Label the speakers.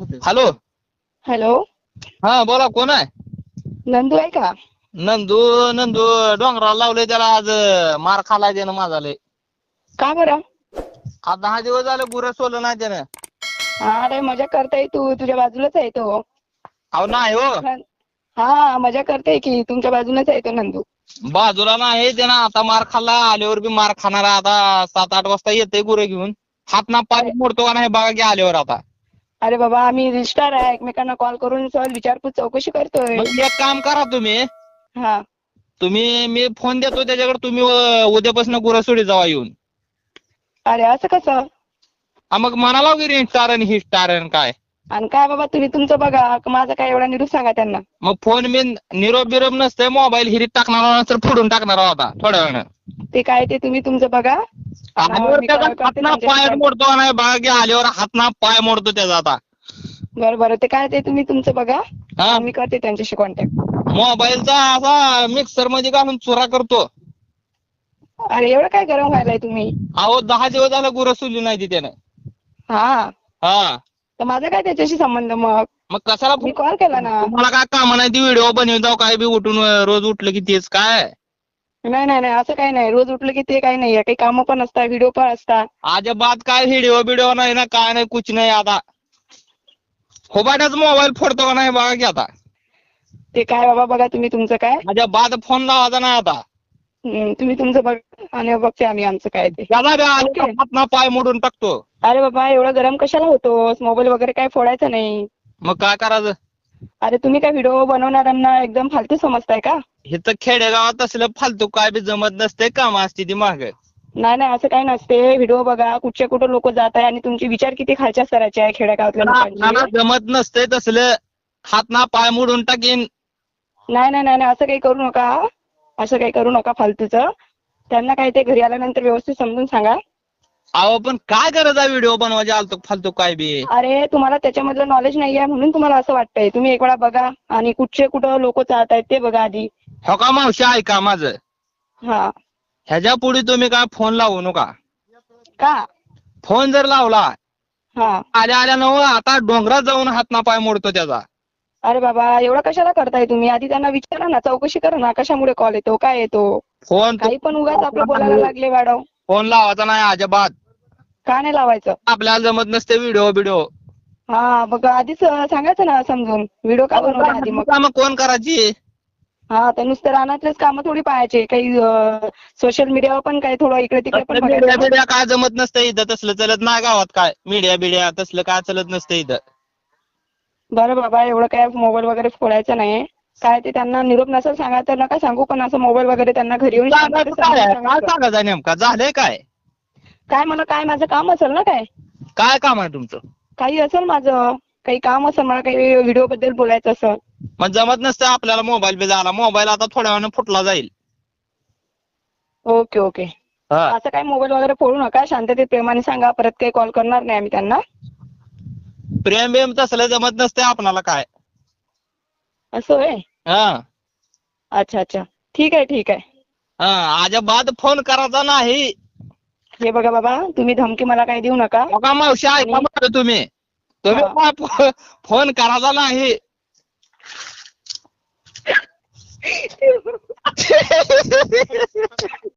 Speaker 1: Hello
Speaker 2: hello
Speaker 1: हा बोला कोण आहे?
Speaker 2: नंदू आहे का?
Speaker 1: नंदू नंदू डोंगराला लावले त्याला आज अं, मार खालाय त्यानं माझा लय
Speaker 2: का बरं?
Speaker 1: आज दहा दिवस झाले गुरं सोडलं नाही त्यानं.
Speaker 2: अरे मजा करताय तू तुझ्या बाजूलाच आहे तो.
Speaker 1: अहो नाही हो.
Speaker 2: हा मजा करते की तुमच्या बाजूलाच आहे तो नंदू.
Speaker 1: बाजूला नाही त्यानं आता मार खाल्ला आल्यावर बी मार खाणार. आता सात आठ वाजता येते गुरं घेऊन. हात ना पाय मोडतो का नाही बघा की आल्यावर आता.
Speaker 2: अरे बाबा आम्ही रिस्टार आहे एकमेकांना कॉल करून सहज विचारपूस चौकशी करतोय.
Speaker 1: मग एक काम करा तुम्ही.
Speaker 2: हा.
Speaker 1: तुम्ही मी फोन देतो त्याच्याकडे तुम्ही अं, उद्यापासून गुरं सोडी जावा येऊन.
Speaker 2: अरे असं कसं?
Speaker 1: हा, मग म्हणाला वगैरे स्टार आणि ही स्टार आणि काय?
Speaker 2: आणि काय बाबा तुम्ही तुमचं बघा माझा काय एवढा निरूप सांगा त्यांना.
Speaker 1: मग फोन मी निरोप बिरोप नसते मोबाईल हिरीत टाकणार नसतं फोडून टाकणार आता थोड्या वेळानं.
Speaker 2: ते काय ते तुम्ही तुमचं बघा.
Speaker 1: आल्यावर त्याचा
Speaker 2: करते
Speaker 1: हात ना
Speaker 2: त्यांच्याशी
Speaker 1: पाय. मोडतो नाही? की आल्यावर हात ना पाय मोडतो त्याचा आता.
Speaker 2: बरं बरं. ते काय ते तुम्ही तुमचं बघा.
Speaker 1: हा?
Speaker 2: मी करते त्यांच्याशी कॉन्टॅक्ट
Speaker 1: मोबाईलचा असा मिक्सरमध्ये घालून चुरा करतो.
Speaker 2: अरे एवढं काय गरम व्हायलाय तुम्ही?
Speaker 1: अहो दहा दिवस झालं गुरं सुली नाही ती त्यानं.
Speaker 2: हा?
Speaker 1: हा.
Speaker 2: तर माझा काय त्याच्याशी संबंध मग?
Speaker 1: मग कशाला
Speaker 2: मी कॉल केला ना.
Speaker 1: तुम्हाला काय काम नाही ती व्हिडिओ बनवून जाऊ काय बी उठून अं, रोज उठलं की तेच काय?
Speaker 2: नाही नाही नाही असं काही नाही. रोज उठलं की ते काही नाहीये काही कामं पण असतात व्हिडिओ पण असतात.
Speaker 1: अजिबात काय व्हिडिओ बिडिओ नाही ना काय नाही कुछ नाही आता. होबाड्याच मोबाईल फोडतो का नाही बघा की आता.
Speaker 2: ते काय बाबा बघा तुम्ही तुमचं काय?
Speaker 1: अजिबात फोन लावायचा नाही आता.
Speaker 2: हम्म, तुम्ही तुमचं बघा आणि बघते आम्ही आमचं काय ते.
Speaker 1: त्याला बी आले का. हात ना पाय मोडून टाकतो.
Speaker 2: अरे बाबा एवढं गरम कशाला होतोस? मोबाईल वगैरे काय फोडायचं नाही.
Speaker 1: मग काय करायचं?
Speaker 2: अरे तुम्ही काय व्हिडिओ बनवणाऱ्यांना एकदम फालतू समजताय का?
Speaker 1: हे तर खेडेगावात असलं फालतू काय बी जमत नसते काम असते ती माग?
Speaker 2: नाही नाही असं काही नसते. व्हिडिओ बघा कुठच्या कुठं लोक जात आहे आणि तुमचे विचार किती खालच्या स्तराचे आहे खेड्यागावातल्या लोकांचे?
Speaker 1: जमत नसते तसलं हात ना पाय मोडून टाकीन.
Speaker 2: नाही नाही नाही नाही, असं काही करू नका. असं काही करू नका फालतूचं. त्यांना काय ते घरी आल्यानंतर व्यवस्थित समजून सांगा.
Speaker 1: अहो पण काय गरज आहे व्हिडिओ बनवायचे? आलतो फालतू काय बी?
Speaker 2: अरे तुम्हाला त्याच्यामधलं नॉलेज नाही आहे म्हणून तुम्हाला असं वाटतंय. तुम्ही एक वेळा बघा आणि कुठचे कुठं लोक चालत आहेत ते बघा आधी.
Speaker 1: हो का मावशी? ऐका माझं.
Speaker 2: हा.
Speaker 1: ह्याच्या पुढे तुम्ही काय फोन लावू नका.
Speaker 2: का?
Speaker 1: फोन जर लावला
Speaker 2: हा.
Speaker 1: आल्या आल्या नव आता डोंगरात जाऊन हात ना पाय मोडतो त्याचा.
Speaker 2: अरे बाबा एवढं कशाला करताय तुम्ही? आधी त्यांना विचारा ना चौकशी करा ना कशामुळे कॉल येतो काय येतो?
Speaker 1: फोन
Speaker 2: काही पण उगाच आपलं बोलायला लागले वाढव.
Speaker 1: फोन लावायचा नाही अजिबात.
Speaker 2: का नाही लावायचं.
Speaker 1: आपल्याला जमत नसते व्हिडिओ बिडिओ
Speaker 2: हा बघा आधीच सांगायचं ना समजून. व्हिडिओ का बनवले आधी मग?
Speaker 1: मग कोण करायची?
Speaker 2: हा तर नुसतं रानातलेच कामं थोडी पाहायचे. काही सोशल मीडियावर पण काही थोडं इकडे तिकडे पण
Speaker 1: मीडिया
Speaker 2: बघायचं.
Speaker 1: बिडिया काय जमत नसतं इथं. तसलं चलत नाही गावात काय. मीडिया बिडिया तसलं काय चलत नसतं इथं.
Speaker 2: बरं बाबा एवढं काय मोबाईल वगैरे फोडायचं नाही. काय ते त्यांना निरोप नसेल सांगा तर नका सांगू पण असं मोबाईल वगैरे त्यांना घरी येऊन
Speaker 1: सांगायचं काय?
Speaker 2: सांगा.
Speaker 1: सांगायचं नेमका? झालंय काय?
Speaker 2: काय मला काय माझं काम असेल ना काय?
Speaker 1: काय काम आहे तुमचं?
Speaker 2: काही असेल माझं. काही काम असेल मला काही व्हिडिओ बद्दल बोलायचं असेल.
Speaker 1: मग जमत नसतं आपल्याला मोबाईल बी झाला. मोबाईल आता थोड्या वेळानं फुटला जाईल.
Speaker 2: Okay okay.
Speaker 1: हा.
Speaker 2: असं काही मोबाईल वगैरे फोडू नका. शांततेत प्रेमाने सांगा. परत काही कॉल करणार नाही आम्ही त्यांना.
Speaker 1: प्रेम बिम तसलं जमत नसते आपणाला काय.
Speaker 2: असं होय?
Speaker 1: हा.
Speaker 2: अच्छा अच्छा. ठीक आहे ठीक आहे.
Speaker 1: हा अजिबात फोन करायचा नाही.
Speaker 2: हे बघा बाबा तुम्ही धमकी मला काही देऊ नका.
Speaker 1: बघा मावशी ऐका माझं तुम्ही. तुम्ही
Speaker 2: हा.
Speaker 1: काय फो- फोन करायचा नाही.